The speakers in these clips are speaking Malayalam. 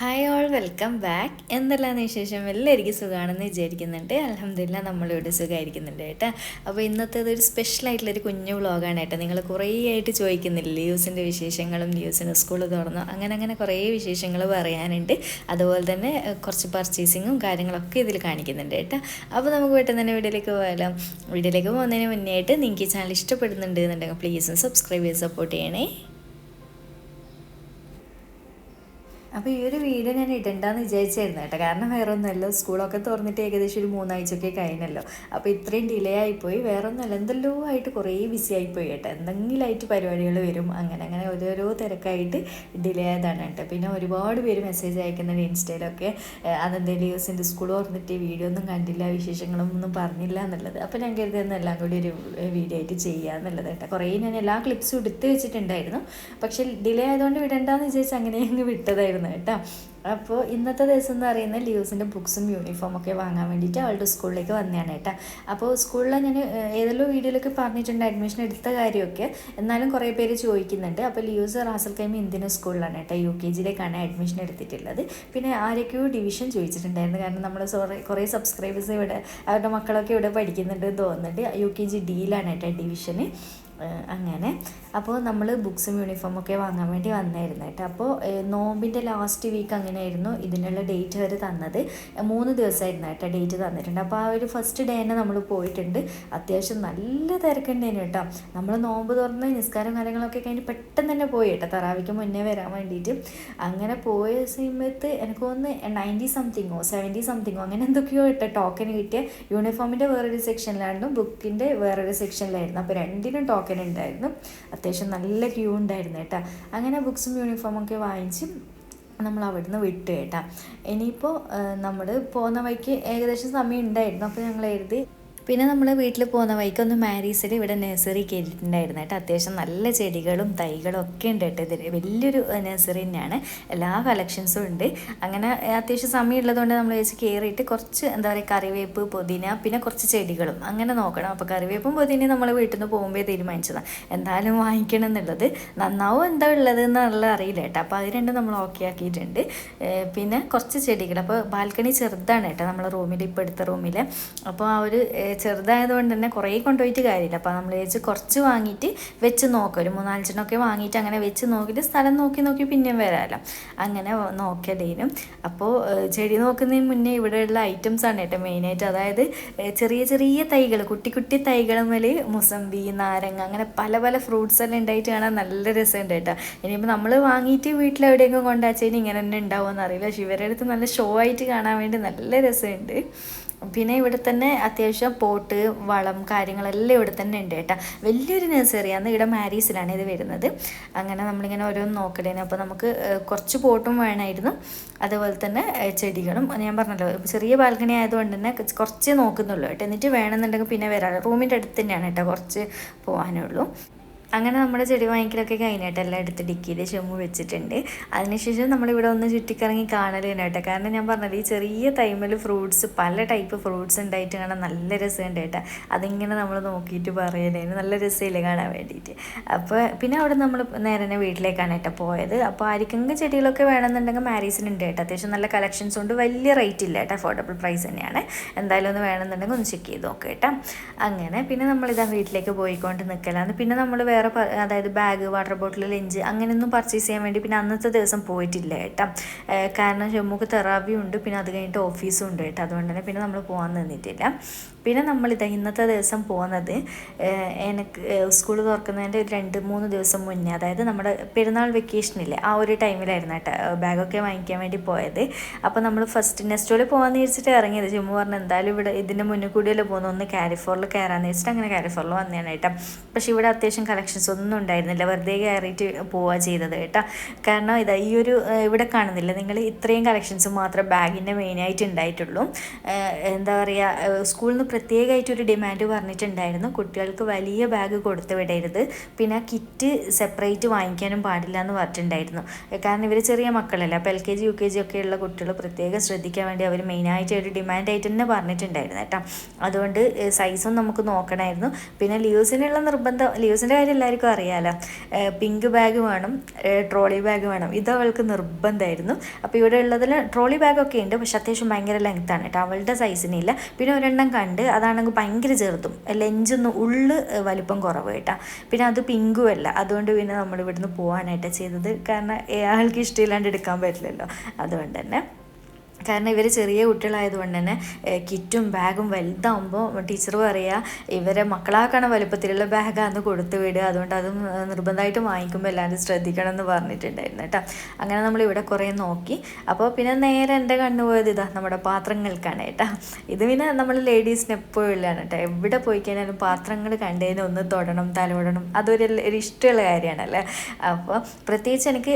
ഹായ് ഓൾ വെൽക്കം ബാക്ക് എന്തെല്ലാം വിശേഷം? എല്ലാവർക്കും സുഖമാണെന്ന് വിചാരിക്കുന്നുണ്ട്. അലഹമില്ല നമ്മളിവിടെ സുഖമായിരിക്കുന്നുണ്ട് കേട്ടോ. അപ്പോൾ ഇന്നത്തെ ഒരു സ്പെഷ്യൽ ആയിട്ടുള്ളൊരു കുഞ്ഞു വ്ളോഗാണ് കേട്ടോ. നിങ്ങൾ കുറേ ആയിട്ട് ചോദിക്കുന്നില്ല? ലിയൂസിന്റെ വിശേഷങ്ങളും ലിയൂസിന് സ്കൂൾ തുറന്നു. അങ്ങനെ അങ്ങനെ കുറേ വിശേഷങ്ങൾ പറയാനുണ്ട്. അതുപോലെ തന്നെ കുറച്ച് പർച്ചേസിങ്ങും കാര്യങ്ങളൊക്കെ ഇതിൽ കാണിക്കുന്നുണ്ട് കേട്ടോ. അപ്പോൾ നമുക്ക് പെട്ടെന്ന് തന്നെ വീഡിയോയിലേക്ക് പോയാലോ വീഡിയോയിലേക്ക് പോകുന്നതിന് മുന്നേ ആയിട്ട് നിങ്ങൾക്ക് ചാനൽ ഇഷ്ടപ്പെടുന്നുണ്ട് എന്നുണ്ടെങ്കിൽ പ്ലീസ് സബ്സ്ക്രൈബ് ചെയ്ത് സപ്പോർട്ട് ചെയ്യണേ. അപ്പോൾ ഈ ഒരു വീഡിയോ ഞാൻ ഇടണ്ടെന്ന് വിചാരിച്ചായിരുന്നു കേട്ടോ. കാരണം വേറെ ഒന്നുമല്ല സ്കൂളൊക്കെ തുറന്നിട്ട് ഏകദേശം ഒരു മൂന്നാഴ്ചയൊക്കെ കഴിഞ്ഞല്ലോ. അപ്പോൾ ഇത്രയും ഡിലേ ആയിപ്പോയി. വേറെ ഒന്നുമല്ല എന്തെല്ലോ ആയിട്ട് കുറേ ബിസി ആയിപ്പോയി കേട്ടോ. എന്തെങ്കിലും ആയിട്ട് പരിപാടികൾ വരും. അങ്ങനെ അങ്ങനെ ഓരോരോ തിരക്കായിട്ട് ഡിലേ ആയതാണ് കേട്ടോ. പിന്നെ ഒരുപാട് പേര് മെസ്സേജ് അയക്കുന്നുണ്ട് ഇൻസ്റ്റയിലൊക്കെ. അതെന്തേ ലിയോസിന്റെ സ്കൂൾ തുറന്നിട്ട് വീഡിയോ ഒന്നും കണ്ടില്ല വിശേഷങ്ങളും ഒന്നും പറഞ്ഞില്ല എന്നുള്ളത്. അപ്പോൾ ഞാൻ കരുതുന്ന എല്ലാം കൂടി ഒരു വീഡിയോ ആയിട്ട് ചെയ്യുക എന്നുള്ളത് കേട്ടോ. കുറേ ഞാൻ എല്ലാ ക്ലിപ്സും എടുത്ത് വെച്ചിട്ടുണ്ടായിരുന്നു. പക്ഷേ ഡിലേ ആയതുകൊണ്ട് വിടണ്ടെന്ന് വിചാരിച്ച് അങ്ങനെ അങ്ങ് വിട്ടതായിരുന്നു. കേട്ടോ. അപ്പോൾ ഇന്നത്തെ ദിവസം എന്ന് പറയുന്നത് ലിയോസിന്റെ ബുക്സും യൂണിഫോം ഒക്കെ വാങ്ങാൻ വേണ്ടിയിട്ട് അവളുടെ സ്കൂളിലേക്ക് വന്നതാണ് കേട്ടോ. അപ്പോൾ സ്കൂളിൽ ഞാൻ ഏതെല്ലോ വീഡിയോയിലൊക്കെ പറഞ്ഞിട്ടുണ്ട് അഡ്മിഷൻ എടുത്ത കാര്യമൊക്കെ. എന്നാലും കുറേ പേര് ചോദിക്കുന്നുണ്ട്. അപ്പോൾ ലിയൂസ് റാസൽ കൈമ ഇന്ത്യൻ സ്കൂളിലാണ് കേട്ടോ യു കെ ജിയിലേക്കാണ് അഡ്മിഷൻ എടുത്തിട്ടുള്ളത്. പിന്നെ ആരൊക്കെയോ ഡിവിഷൻ ചോദിച്ചിട്ടുണ്ടായിരുന്നു. കാരണം നമ്മൾ സോറി കുറേ സബ്സ്ക്രൈബേഴ്സ് ഇവിടെ അവരുടെ മക്കളൊക്കെ ഇവിടെ പഠിക്കുന്നുണ്ട് തോന്നുന്നുണ്ട്. യു കെ ജി ഡിയിലാണ് കേട്ടോ ഡിവിഷന് അങ്ങനെ. അപ്പോൾ നമ്മൾ ബുക്സും യൂണിഫോമൊക്കെ വാങ്ങാൻ വേണ്ടി വന്നായിരുന്നു കേട്ടോ. അപ്പോൾ നോമ്പിന്റെ ലാസ്റ്റ് വീക്ക് അങ്ങനെയായിരുന്നു ഇതിനുള്ള ഡേറ്റ് വരെ തന്നത്. മൂന്ന് ദിവസമായിരുന്നു കേട്ടോ ഡേറ്റ് തന്നിട്ടുണ്ട്. അപ്പോൾ ആ ഒരു ഫസ്റ്റ് ഡേ തന്നെ നമ്മൾ പോയിട്ടുണ്ട്. അത്യാവശ്യം നല്ല തിരക്കുണ്ടായിരുന്നു കേട്ടോ. നമ്മൾ നോമ്പ് തുറന്ന് നിസ്കാരം കാര്യങ്ങളൊക്കെ കഴിഞ്ഞ് പെട്ടെന്ന് തന്നെ പോയി കേട്ടോ. തറാവിക്ക് മുന്നേ വരാൻ വേണ്ടിയിട്ട്. അങ്ങനെ പോയ സമയത്ത് എനിക്ക് തോന്നുന്നു നയന്റി സംതിങ്ങോ സെവന്റി സംതിങ്ങോ അങ്ങനെ എന്തൊക്കെയോ കേട്ടോ ടോക്കൺ കിട്ടിയ. യൂണിഫോമിന്റെ വേറൊരു സെക്ഷനിലായിരുന്നു ബുക്കിന്റെ വേറൊരു സെക്ഷനിലായിരുന്നു അപ്പോൾ രണ്ടിനും ടോക്കൺ ഉണ്ടായിരുന്നു. അത്യാവശ്യം നല്ല ക്യൂ ഉണ്ടായിരുന്നു കേട്ടോ. അങ്ങനെ ബുക്സും യൂണിഫോമൊക്കെ വാങ്ങിച്ച് നമ്മൾ അവിടുന്ന് വിട്ടു കേട്ടാ. ഇനിയിപ്പോൾ നമ്മൾ പോകുന്ന വഴിക്ക് ഏകദേശം സമയം ഉണ്ടായിരുന്നു. അപ്പോൾ ഞങ്ങൾ എഴുതി പിന്നെ നമ്മൾ വീട്ടിൽ പോകുന്ന വഴിക്ക് ഒന്ന് മാരീസിൽ ഇവിടെ നഴ്സറി കയറിയിട്ടുണ്ടായിരുന്നു കേട്ടോ. അത്യാവശ്യം നല്ല ചെടികളും തൈകളും ഒക്കെ ഉണ്ട് കേട്ടോ ഇതിൽ വലിയൊരു നഴ്സറി തന്നെയാണ്. എല്ലാ കളക്ഷൻസും ഉണ്ട്. അങ്ങനെ അത്യാവശ്യം സമയമുള്ളതുകൊണ്ട് നമ്മൾ വെച്ച് കയറിയിട്ട് കുറച്ച് എന്താ പറയുക കറിവേപ്പ് പുതിന പിന്നെ കുറച്ച് ചെടികളും അങ്ങനെ നോക്കണം. അപ്പോൾ കറിവേപ്പും പുതിനയും നമ്മൾ വീട്ടിൽ നിന്ന് പോകുമ്പോൾ തീരുമാനിച്ചതാണ് എന്തായാലും വാങ്ങിക്കണം എന്നുള്ളത്. നന്നാവും എന്താ ഉള്ളത് എന്നുള്ള അറിയില്ല കേട്ടോ. അപ്പോൾ അത് രണ്ടും നമ്മൾ ഓക്കെ ആക്കിയിട്ടുണ്ട്. പിന്നെ കുറച്ച് ചെടികൾ അപ്പോൾ ബാൽക്കണി ചെറുതാണ് കേട്ടോ നമ്മളെ റൂമിൽ ഇപ്പോൾ എടുത്ത റൂമിൽ അപ്പോൾ ആ ഒരു ചെറുതായതുകൊണ്ട് തന്നെ കുറേ കൊണ്ടുപോയിട്ട് കാര്യമില്ല. അപ്പോൾ നമ്മൾ വെച്ച് കുറച്ച് വാങ്ങിയിട്ട് വെച്ച് നോക്കുക ഒരു മൂന്നാലഞ്ചെണ്ണമൊക്കെ വാങ്ങിയിട്ട് അങ്ങനെ വെച്ച് നോക്കിയിട്ട് സ്ഥലം നോക്കി നോക്കി പിന്നെയും വരാമല്ലോ. അങ്ങനെ നോക്കലേനും അപ്പോൾ ചെടി നോക്കുന്നതിന് മുന്നേ ഇവിടെയുള്ള ഐറ്റംസ് ആണ് കേട്ടോ മെയിനായിട്ട് അതായത് ചെറിയ ചെറിയ തൈകൾ കുട്ടി കുട്ടി തൈകൾ തൈകളുമ്മൽ മുസമ്പി നാരങ്ങ അങ്ങനെ പല പല ഫ്രൂട്ട്സ് എല്ലാം ഉണ്ടായിട്ട് കാണാൻ നല്ല രസമുണ്ട് കേട്ടോ. ഇനിയിപ്പോൾ നമ്മൾ വാങ്ങിയിട്ട് വീട്ടിൽ എവിടെയെങ്കിലും കൊണ്ടുവച്ചാൽ ഇങ്ങനെ തന്നെ ഉണ്ടാവുമെന്ന് അറിയില്ല. പക്ഷെ ഇവരുടെ അടുത്ത് നല്ല ഷോ ആയിട്ട് കാണാൻ വേണ്ടി നല്ല രസമുണ്ട്. പിന്നെ ഇവിടെ തന്നെ അത്യാവശ്യം പോട്ട് വളം കാര്യങ്ങളെല്ലാം ഇവിടെ തന്നെ ഉണ്ട് കേട്ടോ. വലിയൊരു നഴ്സറിയാണ് ഇവിടെ മാരീസിലാണ് ഇത് വരുന്നത്. അങ്ങനെ നമ്മളിങ്ങനെ ഓരോന്ന് നോക്കലേന് അപ്പോൾ നമുക്ക് കുറച്ച് പോട്ടും വേണമായിരുന്നു അതുപോലെ തന്നെ ചെടികളും. ഞാൻ പറഞ്ഞല്ലോ ചെറിയ ബാൽക്കണി ആയതുകൊണ്ട് തന്നെ കുറച്ച് നോക്കുന്നുള്ളൂ കേട്ടോ. എന്നിട്ട് വേണമെന്നുണ്ടെങ്കിൽ പിന്നെ വരാറ് റൂമിന്റെ അടുത്ത് തന്നെയാണ് കേട്ടോ കുറച്ച് പോകാനുള്ളൂ അങ്ങനെ നമ്മുടെ ചെടി വാങ്ങിക്കലൊക്കെ കഴിഞ്ഞിട്ട് എല്ലാം എടുത്ത് ഡിക്കിയിൽ ചെമ്മു വെച്ചിട്ടുണ്ട്. അതിനുശേഷം നമ്മളിവിടെ ഒന്ന് ചുറ്റിക്കറങ്ങി കാണലാണ് കേട്ടോ. കാരണം ഞാൻ പറഞ്ഞത് ഈ ചെറിയ ടൈമിൽ ഫ്രൂട്ട്സ് പല ടൈപ്പ് ഫ്രൂട്ട്സ് ഉണ്ടായിട്ട് കാണാൻ നല്ല രസമുണ്ട് കേട്ടോ. അതിങ്ങനെ നമ്മൾ നോക്കിയിട്ട് പറയുന്നതിന് നല്ല രസമില്ലേ കാണാൻ വേണ്ടിയിട്ട്. അപ്പോൾ പിന്നെ അവിടെ നമ്മൾ നേരെ തന്നെ വീട്ടിലേക്കാണ് കേട്ടോ പോയത്. അപ്പോൾ ആർക്കെങ്കിലും ചെടികളൊക്കെ വേണമെന്നുണ്ടെങ്കിൽ മാരീസിനുണ്ട് കേട്ടോ. അത്യാവശ്യം നല്ല കളക്ഷൻസ് ഉണ്ട്. വലിയ റേറ്റ് ഇല്ല കേട്ടോ. അഫോർഡബിൾ പ്രൈസ് തന്നെയാണ്. എന്തായാലും ഒന്ന് വേണമെന്നുണ്ടെങ്കിൽ ഒന്ന് ചെക്ക് ചെയ്ത് നോക്കാം കേട്ടോ. അങ്ങനെ പിന്നെ നമ്മളിതാ വീട്ടിലേക്ക് പോയിക്കൊണ്ട് നിൽക്കലാണ് പിന്നെ നമ്മൾ വേറെ പ- അതായത് ബാഗ് വാട്ടർ ബോട്ടിൽ ലഞ്ച് അങ്ങനെയൊന്നും പർച്ചേസ് ചെയ്യാൻ വേണ്ടി പിന്നെ അന്നത്തെ ദിവസം പോയിട്ടില്ല കേട്ടോ. കാരണം ജമ്മുക്ക് തെറാപ്പിയും ഉണ്ട് പിന്നെ അത് കഴിഞ്ഞിട്ട് ഓഫീസും ഉണ്ട് കേട്ടോ. അതുകൊണ്ട് തന്നെ പിന്നെ നമ്മൾ പോകാൻ നിന്നിട്ടില്ല. പിന്നെ നമ്മളിത് ഇന്നത്തെ ദിവസം പോകുന്നത് എനിക്ക് സ്കൂൾ തുറക്കുന്നതിന്റെ ഒരു രണ്ട് മൂന്ന് ദിവസം മുന്നേ അതായത് നമ്മുടെ പെരുന്നാൾ വെക്കേഷനില്ലേ ആ ഒരു ടൈമിലായിരുന്നു കേട്ടോ ബാഗൊക്കെ വാങ്ങിക്കാൻ വേണ്ടി പോയത്. അപ്പോൾ നമ്മൾ ഫസ്റ്റ് നെസ്റ്റോയിൽ പോകാമെന്ന് വിചാരിച്ചിട്ട് ഇറങ്ങിയത്. ജമ്മു പറഞ്ഞു എന്തായാലും ഇവിടെ ഇതിന്റെ മുന്നിൽ കൂടിയല്ലേ ഒന്ന് കാലിഫോറിൽ കയറാമെന്ന് വെച്ചിട്ട് അങ്ങനെ കാലിഫോറിൽ വന്നതാണ് കേട്ടോ. പക്ഷേ ഇവിടെ അത്യാവശ്യം കളക്ഷൻസ് ഒന്നും ഉണ്ടായിരുന്നില്ല വെറുതെ കയറിയിട്ട് പോവുക ചെയ്തത് കേട്ടോ. കാരണം ഇതാ ഈ ഒരു ഇവിടെ കാണുന്നില്ല നിങ്ങൾ ഇത്രയും കളക്ഷൻസ് മാത്രമേ ബാഗിന്റെ മെയിനായിട്ട് ഉണ്ടായിട്ടുള്ളൂ. എന്താ പറയുക സ്കൂളിൽ നിന്ന് പ്രത്യേകമായിട്ട് ഒരു ഡിമാൻഡ് പറഞ്ഞിട്ടുണ്ടായിരുന്നു. കുട്ടികൾക്ക് വലിയ ബാഗ് കൊടുത്തു വിടരുത്. പിന്നെ ആ കിറ്റ് സെപ്പറേറ്റ് വാങ്ങിക്കാനും പാടില്ല എന്ന് പറഞ്ഞിട്ടുണ്ടായിരുന്നു. കാരണം ഇവർ ചെറിയ മക്കളല്ല. അപ്പോൾ L K G U K G ഒക്കെ ഉള്ള കുട്ടികൾ പ്രത്യേകം ശ്രദ്ധിക്കാൻ വേണ്ടി അവർ മെയിനായിട്ട് ഒരു ഡിമാൻഡായിട്ട് തന്നെ പറഞ്ഞിട്ടുണ്ടായിരുന്നു കേട്ടോ. അതുകൊണ്ട് സൈസും നമുക്ക് നോക്കണമായിരുന്നു. പിന്നെ ലിയൂസിനുള്ള നിർബന്ധം ലിയൂസിന്റെ കാര്യം എല്ലാവർക്കും അറിയാമല്ലോ പിങ്ക് ബാഗ് വേണം ട്രോളി ബാഗ് വേണം. ഇത് അവൾക്ക് നിർബന്ധമായിരുന്നു. അപ്പോൾ ഇവിടെ ഉള്ളതിൽ ട്രോളി ബാഗൊക്കെ ഉണ്ട്. പക്ഷെ അത്യാവശ്യം ഭയങ്കര ലെങ്ത്താണ് കേട്ടോ. അവളുടെ സൈസിനില്ല പിന്നെ ഒരെണ്ണം കണ്ട് അതാണെങ്കിൽ ഭയങ്കര ചെറുതും. ലെഞ്ചൊന്ന് ഉള്ളു വലിപ്പം കുറവ് കേട്ടോ. പിന്നെ അത് പിങ്കും അല്ല. അതുകൊണ്ട് പിന്നെ നമ്മൾ ഇവിടുന്ന് പോകാനായിട്ടാണ് ചെയ്തത്. കാരണം ആൾക്ക് ഇഷ്ടമില്ലാണ്ട് എടുക്കാൻ പറ്റില്ലല്ലോ. അതുകൊണ്ട് തന്നെ. കാരണം ഇവർ ചെറിയ കുട്ടികളായതുകൊണ്ട് തന്നെ കിറ്റും ബാഗും വലുതാകുമ്പോൾ ടീച്ചർ പറയുക ഇവരെ മക്കളാക്കണ വലുപ്പത്തിലുള്ള ബാഗാന്ന് കൊടുത്തു വിടുക. അതുകൊണ്ട് അതും നിർബന്ധമായിട്ട് വാങ്ങിക്കുമ്പോൾ എല്ലാവരും ശ്രദ്ധിക്കണം എന്ന് പറഞ്ഞിട്ടുണ്ടായിരുന്നു കേട്ടോ. അങ്ങനെ നമ്മൾ ഇവിടെ കുറേ നോക്കി. അപ്പോൾ പിന്നെ നേരെ എന്റെ കണ്ണു പോയത് ഇതാ നമ്മുടെ പാത്രങ്ങൾക്കാണ് കേട്ടോ. ഇത് പിന്നെ നമ്മൾ ലേഡീസിന് എപ്പോഴും ഉള്ളതാണ് കേട്ടോ. എവിടെ പോയി കഴിഞ്ഞാലും പാത്രങ്ങൾ കണ്ടതിന് ഒന്ന് തൊടണം തലോടണം. അതൊരു ഒരു ഇഷ്ടമുള്ള കാര്യമാണല്ലേ? അപ്പോൾ പ്രത്യേകിച്ച് എനിക്ക്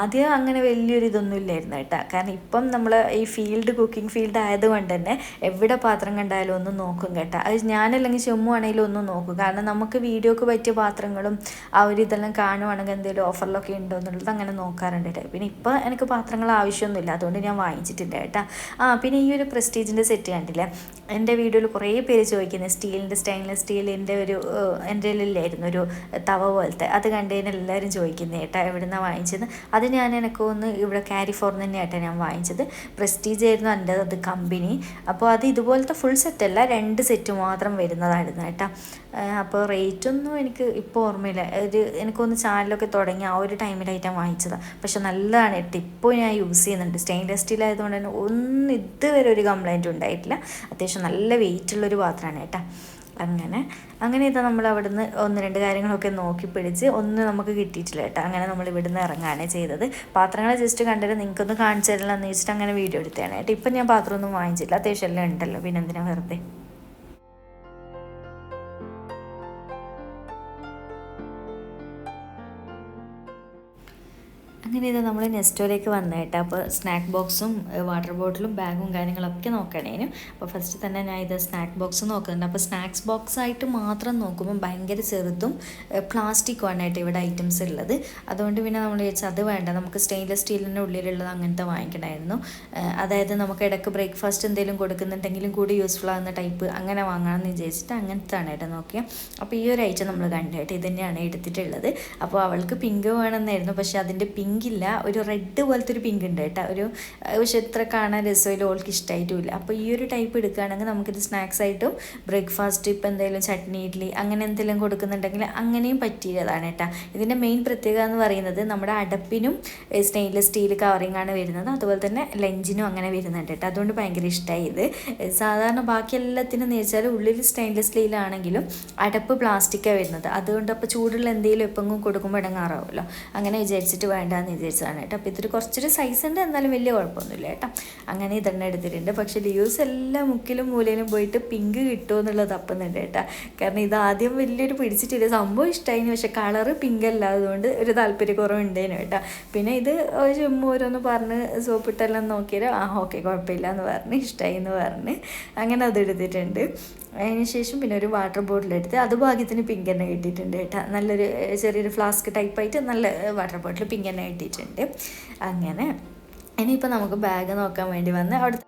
ആദ്യം അങ്ങനെ വലിയൊരു ഇതൊന്നും ഇല്ലായിരുന്നു കേട്ടോ. കാരണം ഇപ്പം നമ്മൾ ഈ ഫീൽഡ് കുക്കിംഗ് ഫീൽഡ് ആയതുകൊണ്ട് തന്നെ എവിടെ പാത്രം കണ്ടാലും ഒന്ന് നോക്കും കേട്ടോ. അത് ഞാനല്ലെങ്കിൽ ചെമ്മു ആണെങ്കിലും ഒന്ന് നോക്കും. കാരണം നമുക്ക് വീഡിയോക്ക് പറ്റിയ പാത്രങ്ങളും ആ ഒരു ഇതെല്ലാം കാണുവാണെങ്കിൽ എന്തെങ്കിലും ഓഫറിലൊക്കെ ഉണ്ടോ എന്നുള്ളത് അങ്ങനെ നോക്കാറുണ്ട് കേട്ടോ. പിന്നെ ഇപ്പോൾ എനിക്ക് പാത്രങ്ങൾ ആവശ്യമൊന്നുമില്ല. അതുകൊണ്ട് ഞാൻ വാങ്ങിച്ചിട്ടില്ല കേട്ടോ. ആ പിന്നെ ഈ ഒരു പ്രസ്റ്റീജിന്റെ സെറ്റ് കണ്ടില്ലേ? എന്റെ വീഡിയോയിൽ കുറേ പേര് ചോദിക്കുന്നത് സ്റ്റീലിന്റെ സ്റ്റെയിൻലെസ് സ്റ്റീലിന്റെ ഒരു എന്റെ ഇല്ലായിരുന്നു ഒരു തവ പോലത്തെ. അത് കണ്ടതിന് എല്ലാവരും ചോദിക്കുന്നത് കേട്ടോ എവിടെ നിന്നാണ് വാങ്ങിച്ചത്? അത് ഞാൻ എനിക്ക് ഒന്ന് ഇവിടെ കാരിഫോർന്ന് തന്നെയായിട്ടാണ് ഞാൻ വാങ്ങിച്ചത്. പ്രസ്റ്റീജ് ആയിരുന്നു എന്റെ അത് കമ്പനി അപ്പോൾ അത് ഇതുപോലത്തെ ഫുൾ സെറ്റ് അല്ല രണ്ട് സെറ്റ് മാത്രം വരുന്നതായിരുന്നു കേട്ടോ. അപ്പോൾ റേറ്റൊന്നും എനിക്ക് ഇപ്പോൾ ഓർമ്മയില്ല. ഒരു എനിക്കൊന്ന് ചാനലൊക്കെ തുടങ്ങി ആ ഒരു ടൈമിലായിട്ടാണ് വാങ്ങിച്ചതാണ് പക്ഷെ നല്ലതാണ് കേട്ടോ. ഇപ്പോൾ ഞാൻ യൂസ് ചെയ്യുന്നുണ്ട്. സ്റ്റെയിൻലെസ് സ്റ്റീൽ ആയതുകൊണ്ട് തന്നെ ഒന്നും ഇതുവരെ ഒരു കംപ്ലൈന്റ് ഉണ്ടായിട്ടില്ല. അത്യാവശ്യം നല്ല വെയിറ്റുള്ളൊരു പാത്രമാണ് കേട്ടോ. അങ്ങനെ അങ്ങനെ ഇതാ നമ്മൾ അവിടുന്ന് ഒന്ന് രണ്ട് കാര്യങ്ങളൊക്കെ നോക്കി പിടിച്ച് ഒന്ന് നമുക്ക് കിട്ടിയിട്ടില്ല കേട്ടോ. അങ്ങനെ നമ്മൾ ഇവിടുന്ന് ഇറങ്ങുകയാണ് ചെയ്തത്. പാത്രങ്ങൾ ജസ്റ്റ് കണ്ടിട്ട് നിങ്ങൾക്കൊന്ന് കാണിച്ചു തരില്ലെന്ന് വെച്ചിട്ട് അങ്ങനെ വീഡിയോ എടുത്തതാണ് കേട്ടോ. ഇപ്പം ഞാൻ പാത്രമൊന്നും വാങ്ങിച്ചില്ല അത്യാവശ്യം എല്ലാം ഉണ്ടല്ലോ. പിന്നെ എന്തിനാണ് വെറുതെ? അങ്ങനെ ഇത് നമ്മൾ നെസ്റ്റോയിലേക്ക് വന്നേട്ടാ അപ്പോൾ സ്നാക്ക് ബോക്സും വാട്ടർ ബോട്ടിലും ബാഗും കാര്യങ്ങളൊക്കെ നോക്കണേനും അപ്പോൾ ഫസ്റ്റ് തന്നെ ഞാൻ ഇത് സ്നാക്ക് ബോക്സ് നോക്കുന്നുണ്ട്. അപ്പോൾ സ്നാക്സ് ബോക്സ് ആയിട്ട് മാത്രം നോക്കുമ്പോൾ ഭയങ്കര ചെറുതും പ്ലാസ്റ്റിക്കും ആണ് കേട്ടോ ഇവിടെ ഐറ്റംസ് ഉള്ളത്. അതുകൊണ്ട് പിന്നെ നമ്മൾ ചോദിച്ചാൽ അത് വേണ്ട. നമുക്ക് സ്റ്റെയിൻലെസ് സ്റ്റീലിന്റെ ഉള്ളിലുള്ളത് അങ്ങനത്തെ വാങ്ങിക്കണമായിരുന്നു. അതായത് നമുക്ക് ഇടയ്ക്ക് ബ്രേക്ക്ഫാസ്റ്റ് എന്തെങ്കിലും കൊടുക്കുന്നുണ്ടെങ്കിലും കൂടി യൂസ്ഫുൾ ആകുന്ന ടൈപ്പ് അങ്ങനെ വാങ്ങാമെന്ന് വിചാരിച്ചിട്ട് അങ്ങനത്തെ ആണ് കേട്ടോ നോക്കിയത് അപ്പോൾ ഈ ഒരു ഐറ്റം നമ്മൾ കണ്ടു കേട്ടോ. ഇത് തന്നെയാണ് എടുത്തിട്ടുള്ളത്. അപ്പോൾ അവൾക്ക് പിങ്ക് വേണമെന്നായിരുന്നു. പക്ഷേ അതിന്റെ പിങ്ക് പിങ്കില്ല ഒരു റെഡ് പോലത്തെ ഒരു പിങ്ക് ഉണ്ട് കേട്ടോ. ഒരു പക്ഷെ എത്ര കാണാൻ രസമില്ല ഓൾക്ക് ഇഷ്ടമായിട്ടുമില്ല അപ്പോൾ ഈ ഒരു ടൈപ്പ് എടുക്കുകയാണെങ്കിൽ നമുക്കിത് സ്നാക്സ് ആയിട്ടും ബ്രേക്ക്ഫാസ്റ്റ് ഇപ്പം എന്തെങ്കിലും ചട്നി ഇഡ്ലി അങ്ങനെ എന്തെങ്കിലും കൊടുക്കുന്നുണ്ടെങ്കിൽ അങ്ങനെയും പറ്റിയതാണ് കേട്ടോ. ഇതിന്റെ മെയിൻ പ്രത്യേകത എന്ന് പറയുന്നത് നമ്മുടെ അടപ്പിനും സ്റ്റെയിൻലെസ് സ്റ്റീൽ കവറിങ് ആണ് വരുന്നത്. അതുപോലെ തന്നെ ലഞ്ചിനും അങ്ങനെ വരുന്നുണ്ട് കേട്ടോ. അതുകൊണ്ട് ഭയങ്കര ഇഷ്ടമായി ഇത്. സാധാരണ ബാക്കി എല്ലാത്തിനും എന്ന് വെച്ചാൽ ഉള്ളിൽ സ്റ്റെയിൻലെസ് സ്റ്റീലാണെങ്കിലും അടപ്പ് പ്ലാസ്റ്റിക്കാണ് വരുന്നത്. അതുകൊണ്ട് അപ്പോൾ ചൂടുള്ള എന്തെങ്കിലും എപ്പെങ്കിലും കൊടുക്കുമ്പോൾ ഇടങ്ങാറാവുമല്ലോ അങ്ങനെ വിചാരിച്ചിട്ട് വേണ്ട എന്ന് വിചാരിച്ചതാണ് കേട്ടോ അപ്പോൾ ഇതൊരു കുറച്ചൊരു സൈസ് ഉണ്ട് എന്നാലും വലിയ കുഴപ്പമൊന്നുമില്ല കേട്ടോ. അങ്ങനെ ഇതെണ്ണം എടുത്തിട്ടുണ്ട്. പക്ഷേ ലിയൂസ് എല്ലാ മുക്കിലും മൂലയിലും പോയിട്ട് പിങ്ക് കിട്ടുമോ എന്നുള്ളത് തപ്പുന്നുണ്ട് കേട്ടോ. കാരണം ഇത് ആദ്യം വലിയൊരു പിടിച്ചിട്ടില്ല. സംഭവം ഇഷ്ടമായിന് പക്ഷേ കളറ് പിങ്ക് അല്ലാതുകൊണ്ട് ഒരു താല്പര്യക്കുറവുണ്ടേനു കേട്ടോ. പിന്നെ ഇത് ചുമ്മാ ഓരോന്ന് പറഞ്ഞ് സോപ്പിട്ടെല്ലാം നോക്കിയാൽ ആ ഓക്കെ കുഴപ്പമില്ല എന്ന് പറഞ്ഞ് ഇഷ്ടമായി എന്ന് പറഞ്ഞ് അങ്ങനെ അത് എടുത്തിട്ടുണ്ട്. അതിനുശേഷം പിന്നെ ഒരു വാട്ടർ ബോട്ടിൽ എടുത്ത് അത് ഭാഗ്യത്തിന് പിങ്ക് തന്നെ കിട്ടിയിട്ടുണ്ട് കേട്ടോ. നല്ലൊരു ചെറിയൊരു ഫ്ലാസ്ക് ടൈപ്പായിട്ട് നല്ല വാട്ടർ ബോട്ടിൽ പിങ്ക് തന്നെ കിട്ടിയിട്ടുണ്ട്. അങ്ങനെ ഇനിയിപ്പോൾ നമുക്ക് ബാഗ് നോക്കാൻ വേണ്ടി വന്ന് അവിടെ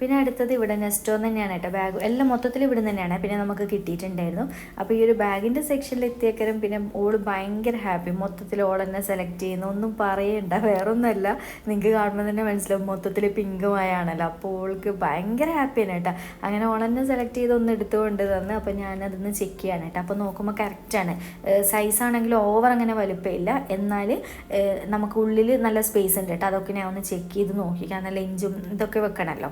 പിന്നെ അടുത്തത് ഇവിടെ നെസ്റ്റോ തന്നെയാണ് കേട്ടോ. ബാഗ് എല്ലാം മൊത്തത്തിൽ ഇവിടെ തന്നെയാണ്. പിന്നെ നമുക്ക് കിട്ടിയിട്ടുണ്ടായിരുന്നു. അപ്പോൾ ഈ ഒരു ബാഗിന്റെ സെക്ഷനിൽ എത്തിയക്കരം പിന്നെ ഓൾ ഭയങ്കര ഹാപ്പി. മൊത്തത്തിൽ ഓൾ തന്നെ സെലക്ട് ചെയ്യുന്നു. ഒന്നും പറയണ്ട വേറൊന്നുമല്ല. നിങ്ങൾക്ക് കാണുമ്പോൾ തന്നെ മനസ്സിലാവും. മൊത്തത്തിൽ പിങ്കുമായാണല്ലോ. അപ്പോൾ ഓൾക്ക് ഭയങ്കര ഹാപ്പിയാണ് കേട്ടോ. അങ്ങനെ ഓൾ തന്നെ സെലക്ട് ചെയ്ത് ഒന്ന് എടുത്തുകൊണ്ട് തന്ന് അപ്പോൾ ഞാനതൊന്ന് ചെക്ക് ചെയ്യാണ് കേട്ടോ. അപ്പോൾ നോക്കുമ്പോൾ കറക്റ്റാണ് സൈസ് ആണെങ്കിൽ ഓവർ അങ്ങനെ വലുപ്പമില്ല എന്നാൽ നമുക്ക് ഉള്ളിൽ നല്ല സ്പേസ് ഉണ്ട് കേട്ടോ. അതൊക്കെ ഞാൻ ഒന്ന് ചെക്ക് ചെയ്ത് നോക്കി. കാരണം ലെഞ്ചും ഇതൊക്കെ വെക്കണമല്ലോ.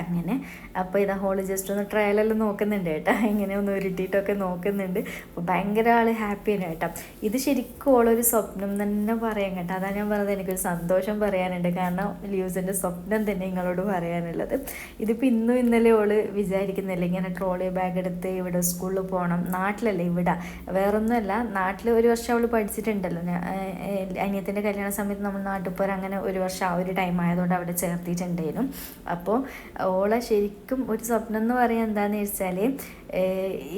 അങ്ങനെ. അപ്പോൾ ഇതാ ഹോൾ ജസ്റ്റ് ഒന്ന് ട്രയലെല്ലാം നോക്കുന്നുണ്ട് കേട്ടോ. ഇങ്ങനെ ഒന്ന് ഉരുട്ടിയിട്ടൊക്കെ നോക്കുന്നുണ്ട്. അപ്പോൾ ഭയങ്കര ആൾ ഹാപ്പിയാണ് കേട്ടോ. ഇത് ശരിക്കും ഓളൊരു സ്വപ്നം തന്നെ പറയാൻ കേട്ടോ. അതാണ് ഞാൻ പറഞ്ഞത് എനിക്കൊരു സന്തോഷം പറയാനുണ്ട്. കാരണം ലൂസിന്റെ സ്വപ്നം തന്നെ നിങ്ങളോട് പറയാനുള്ളത്. ഇതിപ്പോൾ ഇന്നും ഇന്നലെ ഓൾ വിചാരിക്കുന്നില്ല. ഇങ്ങനെ ട്രോളി ബാഗ് എടുത്ത് ഇവിടെ സ്കൂളിൽ പോകണം നാട്ടിലല്ല ഇവിടെ. വേറൊന്നുമല്ല നാട്ടിൽ ഒരു വർഷം അവൾ പഠിച്ചിട്ടുണ്ടല്ലോ. അനിയത്തിന്റെ കല്യാണ സമയത്ത് നമ്മൾ നാട്ടിൽ പോരാൻ അങ്ങനെ ഒരു വർഷം ആ ഒരു ടൈം ആയതുകൊണ്ട് അവിടെ ചേർത്തിട്ടുണ്ടായിരുന്നു. അപ്പോൾ ഓളെ ശരിക്കും ഒരു സ്വപ്നം എന്ന് പറയാൻ എന്താണെന്ന് വെച്ചാൽ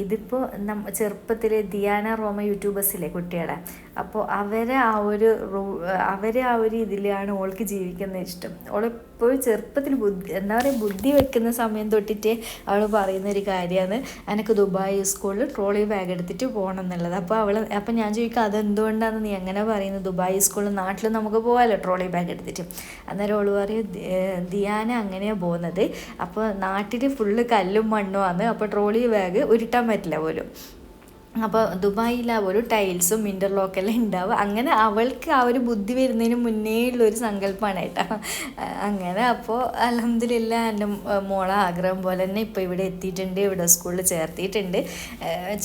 ഇതിപ്പോൾ നമ്മ ചെറുപ്പത്തിൽ ദിയാന റോമ യൂട്യൂബേഴ്സിലെ കുട്ടികളെ? അപ്പോൾ അവരെ ആ ഒരു അവരെ ആ ഒരു ഇതിലാണ് ഓൾക്ക് ജീവിക്കുന്ന ഇഷ്ടം. ഓളെപ്പോഴും ചെറുപ്പത്തിൽ ബുദ്ധി എന്താ പറയുക ബുദ്ധി വെക്കുന്ന സമയം തൊട്ടിട്ട് അവൾ പറയുന്ന ഒരു കാര്യമാണ് എനിക്ക് ദുബായ് സ്കൂളിൽ ട്രോളി ബാഗ് എടുത്തിട്ട് പോകണം എന്നുള്ളത്. അപ്പോൾ അവൾ അപ്പം ഞാൻ ചോദിക്കുക അതെന്തുകൊണ്ടാണ് നീ അങ്ങനെ പറയുന്നത് ദുബായ് സ്കൂളിൽ നാട്ടിൽ നമുക്ക് പോകാമല്ലോ ട്രോളി ബാഗ് എടുത്തിട്ട്? അന്നേരം ഓൾ പറയും ദിയാന അങ്ങനെയാണ് പോകുന്നത് അപ്പോൾ നാട്ടിൽ ഫുള്ള് കല്ലും മണ്ണുമാണ് അപ്പോൾ ട്രോളി ബാഗ് ഉരുട്ടാൻ പറ്റില്ല പോലും. അപ്പോൾ ദുബായിലാ ഒരു ടൈൽസും ഇന്റർലോക്കെല്ലാം ഉണ്ടാവുക അങ്ങനെ അവൾക്ക് ആ ഒരു ബുദ്ധി വരുന്നതിന് മുന്നേ ഉള്ളൊരു സങ്കല്പമാണ് കേട്ടോ. അങ്ങനെ അപ്പോൾ അലഹമില്ല എന്റെ മോളെ ആഗ്രഹം പോലെ തന്നെ ഇപ്പോൾ ഇവിടെ എത്തിയിട്ടുണ്ട് ഇവിടെ സ്കൂളിൽ ചേർത്തിയിട്ടുണ്ട്.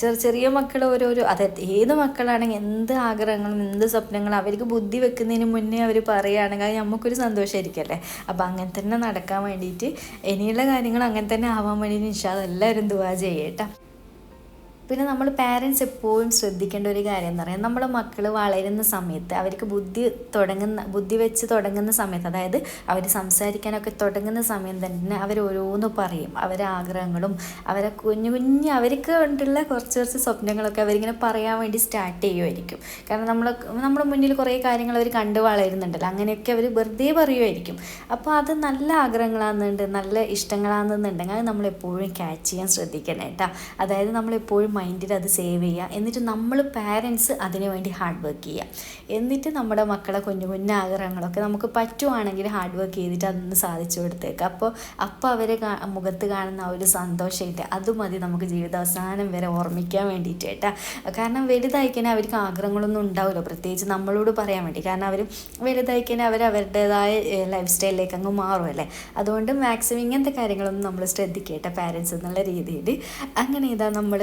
ചെറിയ ചെറിയ മക്കൾ ഓരോരോ അതെ ഏത് മക്കളാണെങ്കിൽ എന്ത് ആഗ്രഹങ്ങളും എന്ത് സ്വപ്നങ്ങളും അവർക്ക് ബുദ്ധി വെക്കുന്നതിന് മുന്നേ അവർ പറയുകയാണെങ്കിൽ അത് നമുക്കൊരു സന്തോഷമായിരിക്കല്ലേ അപ്പോൾ അങ്ങനെ തന്നെ നടക്കാൻ വേണ്ടിയിട്ട് ഇനിയുള്ള കാര്യങ്ങൾ അങ്ങനെ തന്നെ ആവാൻ വേണ്ടിയിട്ട് നിഷാദ് എല്ലാവരും ദുവാ ചെയ്യട്ടോ പിന്നെ നമ്മൾ പാരൻസ് എപ്പോഴും ശ്രദ്ധിക്കേണ്ട ഒരു കാര്യം എന്ന് പറയുന്നത് നമ്മളെ മക്കൾ വളരുന്ന സമയത്ത് അവർക്ക് ബുദ്ധി തുടങ്ങുന്ന ബുദ്ധി വെച്ച് തുടങ്ങുന്ന സമയത്ത് അതായത് അവർ സംസാരിക്കാനൊക്കെ തുടങ്ങുന്ന സമയം തന്നെ അവർ ഓരോന്ന് പറയും. അവരെ ആഗ്രഹങ്ങളും അവരെ കുഞ്ഞു കുഞ്ഞു അവർക്ക് വേണ്ടിയുള്ള കുറച്ച് കുറച്ച് സ്വപ്നങ്ങളൊക്കെ അവരിങ്ങനെ പറയാൻ വേണ്ടി സ്റ്റാർട്ട് ചെയ്യുമായിരിക്കും കാരണം നമ്മൾ നമ്മുടെ മുന്നിൽ കുറേ കാര്യങ്ങൾ അവർ കണ്ട് വളരുന്നുണ്ടല്ലോ. അങ്ങനെയൊക്കെ അവർ വെറുതെ പറയുമായിരിക്കും അപ്പോൾ അത് നല്ല ആഗ്രഹങ്ങളാണെന്നുണ്ട് നല്ല ഇഷ്ടങ്ങളാണെന്നുണ്ടെങ്കിൽ അത് നമ്മളെപ്പോഴും ക്യാച്ച് ചെയ്യാൻ ശ്രദ്ധിക്കണം കേട്ടോ. അതായത് നമ്മളെപ്പോഴും മൈൻഡിൽ അത് സേവ് ചെയ്യുക. എന്നിട്ട് നമ്മൾ പാരൻസ് അതിനു വേണ്ടി ഹാർഡ് വർക്ക് ചെയ്യുക. എന്നിട്ട് നമ്മുടെ മക്കളെ കുഞ്ഞു കുഞ്ഞു ആഗ്രഹങ്ങളൊക്കെ നമുക്ക് പറ്റുവാണെങ്കിൽ ഹാർഡ് വർക്ക് ചെയ്തിട്ട് അതൊന്ന് സാധിച്ചു കൊടുത്തേക്കുക അപ്പോൾ അപ്പോൾ അവരെ മുഖത്ത് കാണുന്ന ആ ഒരു സന്തോഷമായിട്ട് അത് മതി നമുക്ക് ജീവിതാവസാനം വരെ ഓർമ്മിക്കാൻ വേണ്ടിയിട്ട് കാരണം വലുതായിക്കഴിഞ്ഞാൽ അവർക്ക് ആഗ്രഹങ്ങളൊന്നും ഉണ്ടാവില്ല. പ്രത്യേകിച്ച് നമ്മളോട് പറയാൻ വേണ്ടി. കാരണം അവർ വലുതായിക്കഴിഞ്ഞാൽ അവർ അവരുടേതായ ലൈഫ് സ്റ്റൈലിലേക്ക് അങ്ങ് മാറുമല്ലേ അതുകൊണ്ട് മാക്സിമം ഇങ്ങനത്തെ കാര്യങ്ങളൊന്നും നമ്മൾ ശ്രദ്ധിക്കട്ടെ പാരൻസ് എന്നുള്ള രീതിയിൽ അങ്ങനെ ഇതാ നമ്മൾ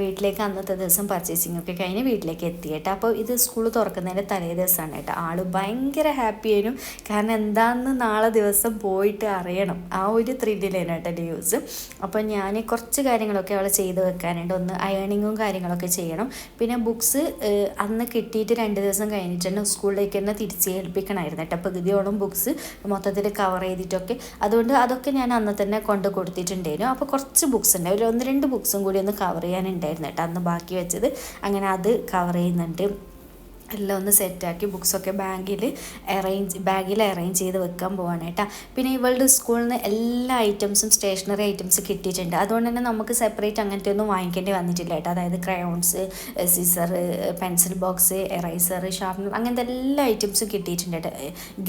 വീട്ടിലേക്ക് അന്നത്തെ ദിവസം പർച്ചേസിംഗ് ഒക്കെ കഴിഞ്ഞ് വീട്ടിലേക്ക് എത്തി കേട്ടോ. അപ്പോൾ ഇത് സ്കൂൾ തുറക്കുന്നതിന്റെ തലേ ദിവസമാണ് കേട്ടോ. ആൾ ഭയങ്കര ഹാപ്പി ആയിരുന്നു. കാരണം എന്താണെന്ന് നാളെ ദിവസം പോയിട്ട് അറിയണം. ആ ഒരു ത്രില്ലിലാണ് കേട്ടോ ന്യൂസ് അപ്പോൾ ഞാൻ കുറച്ച് കാര്യങ്ങളൊക്കെ അവൾ ചെയ്ത് വെക്കാനുണ്ട്. ഒന്ന് അയണിങ്ങും കാര്യങ്ങളൊക്കെ ചെയ്യണം. പിന്നെ ബുക്സ് അന്ന് കിട്ടിയിട്ട് രണ്ട് ദിവസം കഴിഞ്ഞിട്ട് തന്നെ സ്കൂളിലേക്ക് തന്നെ തിരിച്ച് ഏൽപ്പിക്കണമായിരുന്നു കേട്ടോ. പകുതിയോളം ബുക്സ് മൊത്തത്തിൽ കവർ ചെയ്തിട്ടൊക്കെ. അതുകൊണ്ട് അതൊക്കെ ഞാൻ അന്ന് തന്നെ കൊണ്ട് കൊടുത്തിട്ടുണ്ടായിരുന്നു. അപ്പോൾ കുറച്ച് ബുക്സ് ഉണ്ട്. ഒരു ഒന്ന് രണ്ട് ബുക്സും കൂടി ഒന്ന് കവർ ചെയ്യാനുണ്ട്. ഉണ്ടായിരുന്നു കേട്ടോ. അന്ന് ബാക്കി വെച്ചത്. അങ്ങനെ അത് കവർ ചെയ്യുന്നുണ്ട്. എല്ലാം ഒന്ന് സെറ്റാക്കി ബുക്സൊക്കെ ബാഗിൽ അറേഞ്ച് ബാഗിൽ അറേഞ്ച് ചെയ്ത് വെക്കാൻ പോവാണ് കേട്ടോ. പിന്നെ ഇവളുടെ സ്കൂളിൽ നിന്ന് എല്ലാ ഐറ്റംസും സ്റ്റേഷനറി ഐറ്റംസ് കിട്ടിയിട്ടുണ്ട്. അതുകൊണ്ട് തന്നെ നമുക്ക് സെപ്പറേറ്റ് അങ്ങനത്തെ ഒന്നും വാങ്ങിക്കേണ്ടി വന്നിട്ടില്ല കേട്ടോ. അതായത് crayons scissor pencil box eraser sharpener അങ്ങനത്തെ എല്ലാ ഐറ്റംസും കിട്ടിയിട്ടുണ്ട് കേട്ടോ.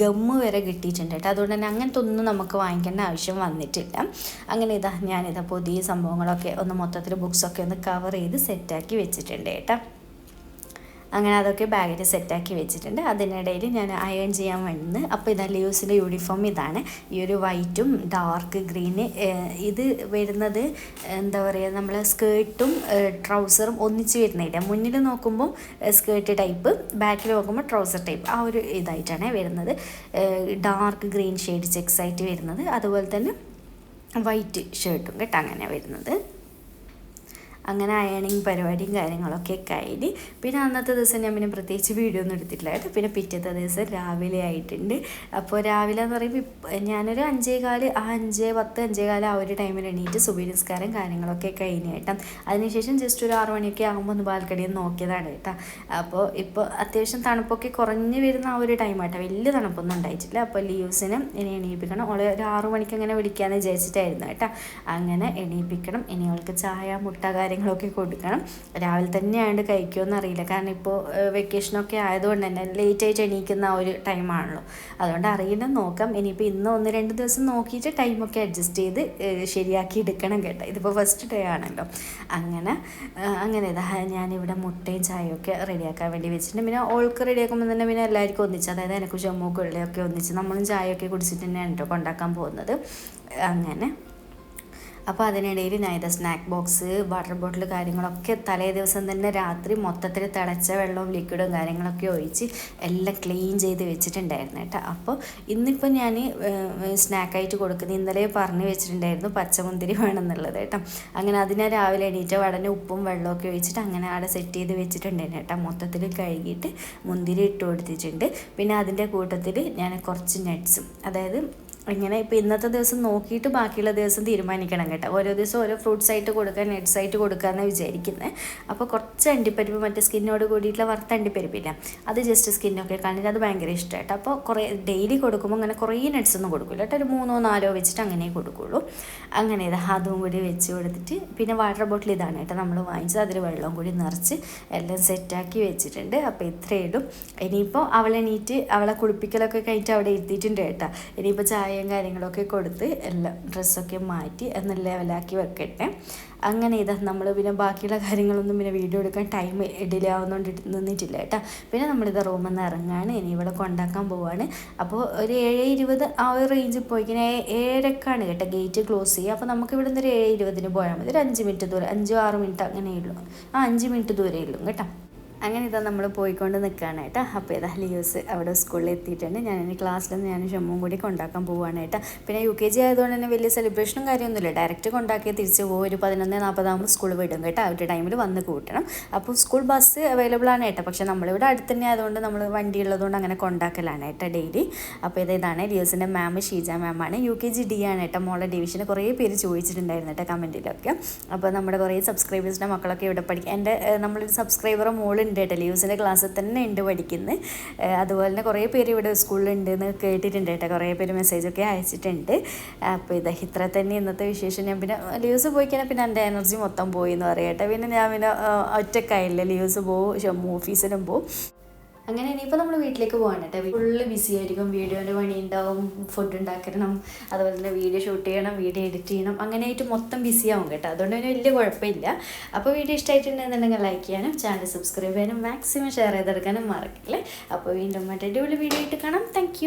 ഗമ്മ് വരെ കിട്ടിയിട്ടുണ്ട് കേട്ടോ. അതുകൊണ്ട് തന്നെ അങ്ങനത്തെ ഒന്നും നമുക്ക് വാങ്ങിക്കേണ്ട ആവശ്യം വന്നിട്ടില്ല. അങ്ങനെ ഇതാ ഞാനിതാ പുതിയ സംഭവങ്ങളൊക്കെ ഒന്ന് മൊത്തത്തിൽ ബുക്സൊക്കെ ഒന്ന് കവർ ചെയ്ത് സെറ്റാക്കി വെച്ചിട്ടുണ്ട് കേട്ടോ. അങ്ങനെ അതൊക്കെ ബാഗിൽ സെറ്റാക്കി വെച്ചിട്ടുണ്ട്. അതിനിടയിൽ ഞാൻ അയൺ ചെയ്യാൻ വേണ്ടി അപ്പോൾ ഇതാ ലീവ്സിന്റെ യൂണിഫോം ഇതാണ്. ഈ ഒരു വൈറ്റും ഡാർക്ക് ഗ്രീന് ഇത് വരുന്നത് എന്താ പറയുക നമ്മൾ സ്കേർട്ടും ട്രൗസറും ഒന്നിച്ച് വരുന്നില്ല. മുന്നിൽ നോക്കുമ്പോൾ സ്കേർട്ട് ടൈപ്പ് ബാക്കിൽ നോക്കുമ്പോൾ ട്രൗസർ ടൈപ്പ് ആ ഒരു ഇതായിട്ടാണ് വരുന്നത്. ഡാർക്ക് ഗ്രീൻ ഷെയ്ഡ് ചെക്സ് ആയിട്ട് വരുന്നത്. അതുപോലെ തന്നെ വൈറ്റ് ഷർട്ടും കേട്ടോ അങ്ങനെ വരുന്നത്. അങ്ങനെ അയണിങ് പരിപാടിയും കാര്യങ്ങളൊക്കെ കഴിഞ്ഞ് പിന്നെ അന്നത്തെ ദിവസം ഞാൻ പിന്നെ പ്രത്യേകിച്ച് വീഡിയോ ഒന്നും എടുത്തിട്ടില്ല കേട്ടോ. പിന്നെ പിറ്റത്തെ ദിവസം രാവിലെ ആയിട്ടുണ്ട്. അപ്പോൾ രാവിലെ എന്ന് പറയുമ്പോൾ ഞാനൊരു അഞ്ചേകാൽ ആ അഞ്ച് പത്ത് അഞ്ചേകാൽ ആ ഒരു ടൈമിൽ എണീറ്റ് സുബി നിസ്കാരം കാര്യങ്ങളൊക്കെ കഴിഞ്ഞ് കേട്ടോ. അതിനുശേഷം ജസ്റ്റ് ഒരു ആറു മണിയൊക്കെ ആകുമ്പോൾ ഒന്ന് ബാൽക്കണിയിൽ നോക്കിയതാണ് കേട്ടോ. അപ്പോൾ ഇപ്പോൾ അത്യാവശ്യം തണുപ്പൊക്കെ കുറഞ്ഞ് വരുന്ന ആ ഒരു ടൈം ആട്ടോ. വലിയ തണുപ്പൊന്നും ഉണ്ടായിട്ടില്ല. അപ്പോൾ ലീവ്സിന് ഇനി എണീപ്പിക്കണം. ഓളെ ഒരു ആറു മണിക്ക് അങ്ങനെ വിളിക്കാമെന്ന് വിചാരിച്ചിട്ടായിരുന്നു കേട്ടോ. അങ്ങനെ എണീപ്പിക്കണം. ഇനി അവൾക്ക് ചായ മുട്ട കാര്യങ്ങൾ കാര്യങ്ങളൊക്കെ കൊടുക്കണം. രാവിലെ തന്നെ ആയതുകൊണ്ട് കഴിക്കുമെന്ന് അറിയില്ല. കാരണം ഇപ്പോൾ വെക്കേഷനൊക്കെ ആയതുകൊണ്ട് തന്നെ ലേറ്റ് ആയിട്ട് എണീക്കുന്ന ഒരു ടൈമാണല്ലോ അതുകൊണ്ട് അറിയില്ല നോക്കാം. ഇനിയിപ്പോൾ ഇന്ന് ഒന്ന് രണ്ട് ദിവസം നോക്കിയിട്ട് ടൈമൊക്കെ അഡ്ജസ്റ്റ് ചെയ്ത് ശരിയാക്കി എടുക്കണം കേട്ടോ. ഇതിപ്പോൾ ഫസ്റ്റ് ഡേ ആണല്ലോ. അങ്ങനെ അങ്ങനെ ഇതാ. ഞാനിവിടെ മുട്ടയും ചായയും ഒക്കെ റെഡിയാക്കാൻ വേണ്ടി വെച്ചിട്ടുണ്ട്. പിന്നെ ഓൾക്ക് റെഡിയാക്കുമ്പോൾ തന്നെ പിന്നെ എല്ലാവർക്കും ഒന്നിച്ച് അതായത് എനിക്ക് ചുമക്ക് ഉള്ളിയൊക്കെ ഒന്നിച്ച് നമ്മളും ചായയൊക്കെ കുടിച്ചിട്ട് തന്നെയാണ് കേട്ടോ കൊണ്ടാക്കാൻ പോകുന്നത്. അങ്ങനെ. അപ്പോൾ അതിനിടയിൽ ഞാൻ ഇത് സ്നാക്ക് ബോക്സ് വാട്ടർ ബോട്ടിൽ കാര്യങ്ങളൊക്കെ തലേ ദിവസം തന്നെ രാത്രി മൊത്തത്തിൽ തിളച്ച വെള്ളവും ലിക്വിഡും കാര്യങ്ങളൊക്കെ ഒഴിച്ച് എല്ലാം ക്ലീൻ ചെയ്ത് വെച്ചിട്ടുണ്ടായിരുന്നു കേട്ടോ. അപ്പോൾ ഇന്നിപ്പോൾ ഞാൻ സ്നാക്കായിട്ട് കൊടുക്കുന്നത് ഇന്നലെ പറഞ്ഞു വെച്ചിട്ടുണ്ടായിരുന്നു പച്ചമുന്തിരി വേണമെന്നുള്ളത് കേട്ടോ. അങ്ങനെ അതിനെ രാവിലെ എണീറ്റ ഉടനെ ഉപ്പും വെള്ളമൊക്കെ ഒഴിച്ചിട്ട് അങ്ങനെ അവിടെ സെറ്റ് ചെയ്ത് വെച്ചിട്ടുണ്ടായിരുന്നു കേട്ടോ. മൊത്തത്തിൽ കഴുകിയിട്ട് മുന്തിരി ഇട്ട് കൊടുത്തിട്ടുണ്ട്. പിന്നെ അതിന്റെ കൂട്ടത്തിൽ ഞാൻ കുറച്ച് നട്ട്സും അതായത് ഇങ്ങനെ ഇപ്പോൾ ഇന്നത്തെ ദിവസം നോക്കിയിട്ട് ബാക്കിയുള്ള ദിവസം തീരുമാനിക്കണം കേട്ടോ. ഓരോ ദിവസം ഓരോ ഫ്രൂട്ട്സ് ആയിട്ട് കൊടുക്കുക നട്ട്സ് ആയിട്ട് കൊടുക്കാമെന്നാണ് വിചാരിക്കുന്നത് അപ്പോൾ കുറച്ച് അണ്ടിപ്പരിപ്പ് മറ്റേ സ്കിന്നോട് കൂടിയിട്ടുള്ള വറുത്ത അണ്ടിപ്പരിപ്പില്ല? അത് ജസ്റ്റ് സ്കിന്നൊക്കെ കാണില്ല അത് ഭയങ്കര ഇഷ്ടമായിട്ട്. അപ്പോൾ കുറേ ഡെയിലി കൊടുക്കുമ്പോൾ അങ്ങനെ കുറേ നട്ട്സ് ഒന്നും കൊടുക്കില്ല ഒരു മൂന്നോ നാലോ വെച്ചിട്ട് അങ്ങനെ കൊടുക്കുള്ളൂ. അങ്ങനെ ഇത് അതും കൂടി വെച്ച് കൊടുത്തിട്ട് പിന്നെ വാട്ടർ ബോട്ടിൽ ഇതാണ് കേട്ടോ നമ്മൾ വാങ്ങിച്ചത്. അതിൽ വെള്ളം കൂടി നിറച്ച് എല്ലാം സെറ്റാക്കി വെച്ചിട്ടുണ്ട്. അപ്പോൾ ഇത്രയേ ഇടും ഇനിയിപ്പോൾ അവളെ നീറ്റ് അവളെ കുളിപ്പിക്കലൊക്കെ കഴിഞ്ഞിട്ട് അവിടെ ഇരുത്തിയിട്ടുണ്ട് കേട്ടോ. ഇനിയിപ്പോൾ ചായയും കാര്യങ്ങളൊക്കെ കൊടുത്ത് എല്ലാം ഡ്രസ്സൊക്കെ മാറ്റി എന്ന് ലെവലാക്കി വെക്കട്ടെ. അങ്ങനെ ഇതാ നമ്മൾ പിന്നെ ബാക്കിയുള്ള കാര്യങ്ങളൊന്നും പിന്നെ വീഡിയോ എടുക്കാൻ ടൈം ഡിലേ ആവുന്നതുകൊണ്ട് നിന്നിട്ടില്ല കേട്ടോ. പിന്നെ നമ്മളിത് റൂമിൽ നിന്ന് ഇറങ്ങാണ് ഇനി ഇവിടെ കൊണ്ടാക്കാൻ പോവാണ്. അപ്പോൾ ഒരു ഏഴ് ഇരുപത് ആ ഒരു റേഞ്ചിൽ പോയിങ്ങനെ ഏഴരക്കാണ് കേട്ടോ ഗേറ്റ് ക്ലോസ് ചെയ്യുക. അപ്പോൾ നമുക്ക് ഇവിടെ നിന്ന് ഒരു ഏഴ് ഇരുപതിന് പോയാൽ മതി. ഒരു അഞ്ച് മിനിറ്റ് ദൂരം അഞ്ചോ ആറ് മിനിറ്റ് അങ്ങനെയുള്ളൂ ആ അഞ്ച് മിനിറ്റ് ദൂരമേ ഉള്ളൂ കേട്ടോ. അങ്ങനെ ഇതാ നമ്മൾ പോയിക്കൊണ്ട് നിൽക്കുകയാണ് കേട്ടോ. അപ്പോൾ ഇതാ ലീവ്സ് അവിടെ സ്കൂളിൽ എത്തിയിട്ടുണ്ട്. ഞാൻ ഇനി ക്ലാസ്സിൽ ഞാൻ ഷമ്മും കൂടി കൊണ്ടാക്കാൻ പോവുകയാണ് കേട്ടോ. പിന്നെ യു കെ ജി ആയതുകൊണ്ട് തന്നെ വലിയ സെലിബ്രേഷനും കാര്യമൊന്നുമില്ല ഡയറക്റ്റ് കൊണ്ടാക്കി തിരിച്ച് പോകും ഒരു പതിനൊന്ന് നാൽപ്പതാകുമ്പോൾ സ്കൂൾ വിടും കേട്ടോ. ഒരു ടൈമിൽ വന്ന് കൂട്ടണം. അപ്പോൾ സ്കൂൾ ബസ് അവൈലബിൾ ആണ് കേട്ടോ. പക്ഷേ നമ്മളിവിടെ അടുത്ത് തന്നെ ആയതുകൊണ്ട് നമ്മൾ വണ്ടി ഉള്ളതുകൊണ്ട് അങ്ങനെ കൊണ്ടാക്കലാണ് കേട്ടോ ഡെയിലി അപ്പോൾ ഇത് ഇതാണ് ലീവ്സിന്റെ മാം ഷീജ മാമാണ് യു കെ ജി ഡി ആണ് കേട്ടോ മോളെ ഡിവിഷന് കുറേ പേര് ചോദിച്ചിട്ടുണ്ടായിരുന്നു കേട്ടോ കമന്റിലൊക്കെ അപ്പോൾ നമ്മുടെ കുറേ സബ്സ്ക്രൈബേഴ്സിന്റെ മക്കളൊക്കെ ഇവിടെ പഠിക്കും എന്റെ നമ്മളൊരു സബ്സ്ക്രൈബർ മോളുണ്ട് കേട്ടോ. ലിയൂസിന്റെ ക്ലാസ്സിൽ തന്നെ ഉണ്ട് പഠിക്കുന്നത് അതുപോലെ തന്നെ കുറേ പേര് ഇവിടെ സ്കൂളിലുണ്ട് എന്ന് കേട്ടിട്ടുണ്ട് കേട്ടോ. കുറേ പേര് മെസ്സേജൊക്കെ അയച്ചിട്ടുണ്ട്. അപ്പോൾ ഇത് ഇത്ര തന്നെ ഇന്നത്തെ വിശേഷം. ഞാൻ പിന്നെ ലിയൂസ് പോയി കഴിഞ്ഞാൽ പിന്നെ എന്റെ എനർജി മൊത്തം പോയി എന്ന് പറയാം കേട്ടോ. പിന്നെ ഞാൻ പിന്നെ ഒറ്റക്കായില്ല ലിയൂസ് പോവും ഓഫീസിലും പോവും. അങ്ങനെ ഇനിയിപ്പോൾ നമ്മൾ വീട്ടിലേക്ക് പോകാണ് കേട്ടോ. ഫുള്ള് ബിസി ആയിരിക്കും. വീഡിയോന്റെ പണി ഉണ്ടാവും ഫുഡ് ഉണ്ടാക്കണം അതുപോലെ തന്നെ വീഡിയോ ഷൂട്ട് ചെയ്യണം വീഡിയോ എഡിറ്റ് ചെയ്യണം. അങ്ങനെ ആയിട്ട് മൊത്തം ബിസി ആവും കേട്ടോ. അതുകൊണ്ട് തന്നെ വലിയ കുഴപ്പമില്ല. അപ്പോൾ വീഡിയോ ഇഷ്ടമായിട്ടുണ്ടെന്നുണ്ടെങ്കിൽ ലൈക്ക് ചെയ്യാനും ചാനൽ സബ്സ്ക്രൈബ് ചെയ്യാനും മാക്സിമം ഷെയർ ചെയ്തെടുക്കാനും മറക്കില്ലേ? അപ്പോൾ വീണ്ടും മറ്റേ അടിപൊളി വീഡിയോ ആയിട്ട് കാണാം. താങ്ക്